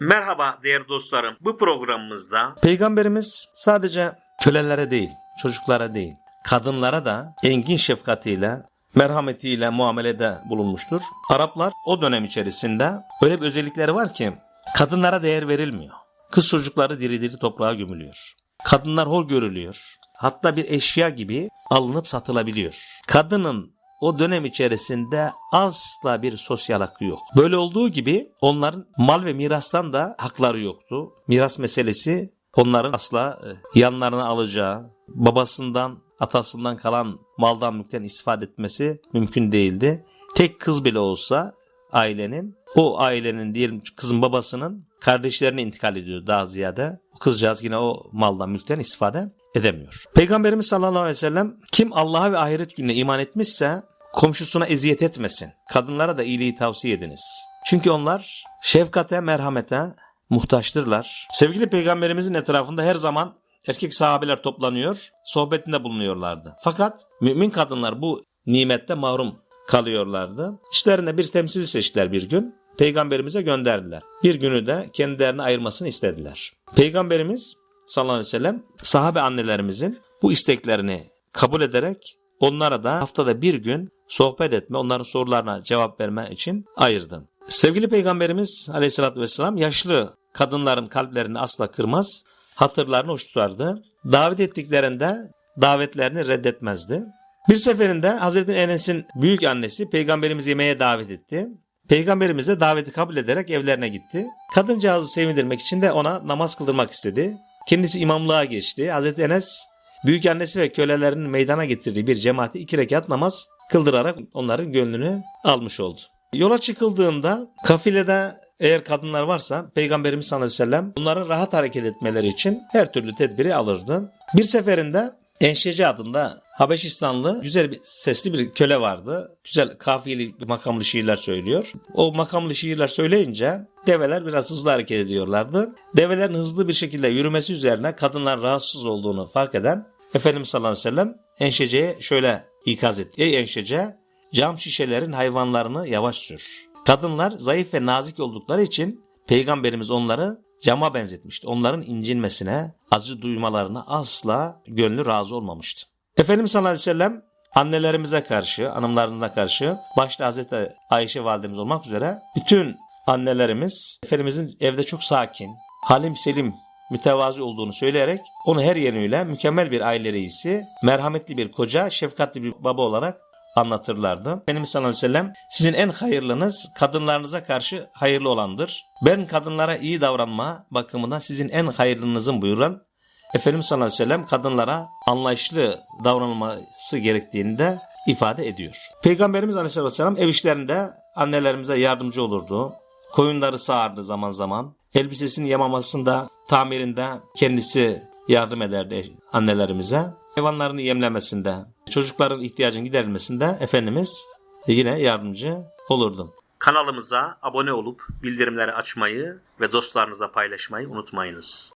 Merhaba değerli dostlarım. Bu programımızda Peygamberimiz sadece kölelere değil, çocuklara değil, kadınlara da engin şefkatiyle, merhametiyle muamelede bulunmuştur. Araplar o dönem içerisinde öyle bir özellikleri var ki kadınlara değer verilmiyor. Kız çocukları diri diri toprağa gömülüyor. Kadınlar hor görülüyor. Hatta bir eşya gibi alınıp satılabiliyor. Kadının o dönem içerisinde asla bir sosyal hakkı yok. Böyle olduğu gibi onların mal ve mirastan da hakları yoktu. Miras meselesi onların asla e, yanlarına alacağı, babasından, atasından kalan maldan mülkten istifade etmesi mümkün değildi. Tek kız bile olsa ailenin, o ailenin diyelim kızın babasının kardeşlerine intikal ediyor daha ziyade. Kızcağız yine o maldan mülkten istifade edemiyor. Peygamberimiz sallallahu aleyhi ve sellem kim Allah'a ve ahiret gününe iman etmişse komşusuna eziyet etmesin. Kadınlara da iyiliği tavsiye ediniz. Çünkü onlar şefkate, merhamete muhtaçtırlar. Sevgili peygamberimizin etrafında her zaman erkek sahabeler toplanıyor, sohbetinde bulunuyorlardı. Fakat mümin kadınlar bu nimette mahrum kalıyorlardı. İşlerinde bir temsilci seçtiler bir gün. Peygamberimize gönderdiler. Bir günü de kendilerini ayırmasını istediler. Peygamberimiz sallallahu aleyhi ve sellem sahabe annelerimizin bu isteklerini kabul ederek onlara da haftada bir gün sohbet etme, onların sorularına cevap verme için ayırdı. Sevgili Peygamberimiz aleyhissalatü vesselam yaşlı kadınların kalplerini asla kırmaz, hatırlarını hoş tutardı. Davet ettiklerinde davetlerini reddetmezdi. Bir seferinde Hazreti Enes'in büyük annesi peygamberimizi yemeğe davet etti. Peygamberimiz de daveti kabul ederek evlerine gitti. Kadıncağızı sevindirmek için de ona namaz kıldırmak istedi. Kendisi imamlığa geçti. Hazreti Enes büyük annesi ve kölelerinin meydana getirdiği bir cemaati iki rekat namaz kıldırarak onların gönlünü almış oldu. Yola çıkıldığında kafilede eğer kadınlar varsa Peygamberimiz sallallahu aleyhi ve sellem bunların rahat hareket etmeleri için her türlü tedbiri alırdı. Bir seferinde Enşeci adında Habeşistanlı güzel bir sesli bir köle vardı. Güzel kafiyeli makamlı şiirler söylüyor. O makamlı şiirler söyleyince develer biraz hızlı hareket ediyorlardı. Develerin hızlı bir şekilde yürümesi üzerine kadınlar rahatsız olduğunu fark eden Efendimiz sallallahu aleyhi ve sellem Enşece'ye şöyle ikaz etti. Ey Enşece cam şişelerin hayvanlarını yavaş sür. Kadınlar zayıf ve nazik oldukları için Peygamberimiz onları cama benzetmişti. Onların incinmesine, acı duymalarına asla gönlü razı olmamıştı. Efendimiz sallallahu aleyhi ve sellem annelerimize karşı, hanımlarına karşı, başta Hazreti Ayşe validemiz olmak üzere bütün annelerimiz Efendimizin evde çok sakin, halim selim, mütevazi olduğunu söyleyerek onu her yönüyle mükemmel bir aile reisi, merhametli bir koca, şefkatli bir baba olarak anlatırlardı. Efendimiz sallallahu aleyhi ve sellem sizin en hayırlınız kadınlarınıza karşı hayırlı olandır. Ben kadınlara iyi davranma bakımından sizin en hayırlınızın buyuran Efendimiz sallallahu aleyhi ve sellem kadınlara anlayışlı davranılması gerektiğini de ifade ediyor. Peygamberimiz aleyhisselatü vesselam ev işlerinde annelerimize yardımcı olurdu. Koyunları sağardı zaman zaman. Elbisesinin yamamasında, tamirinde kendisi yardım ederdi annelerimize. Hayvanlarını yemlemesinde, çocukların ihtiyacının giderilmesinde Efendimiz yine yardımcı olurdu. kanalımıza abone olup bildirimleri açmayı ve dostlarınıza paylaşmayı unutmayınız.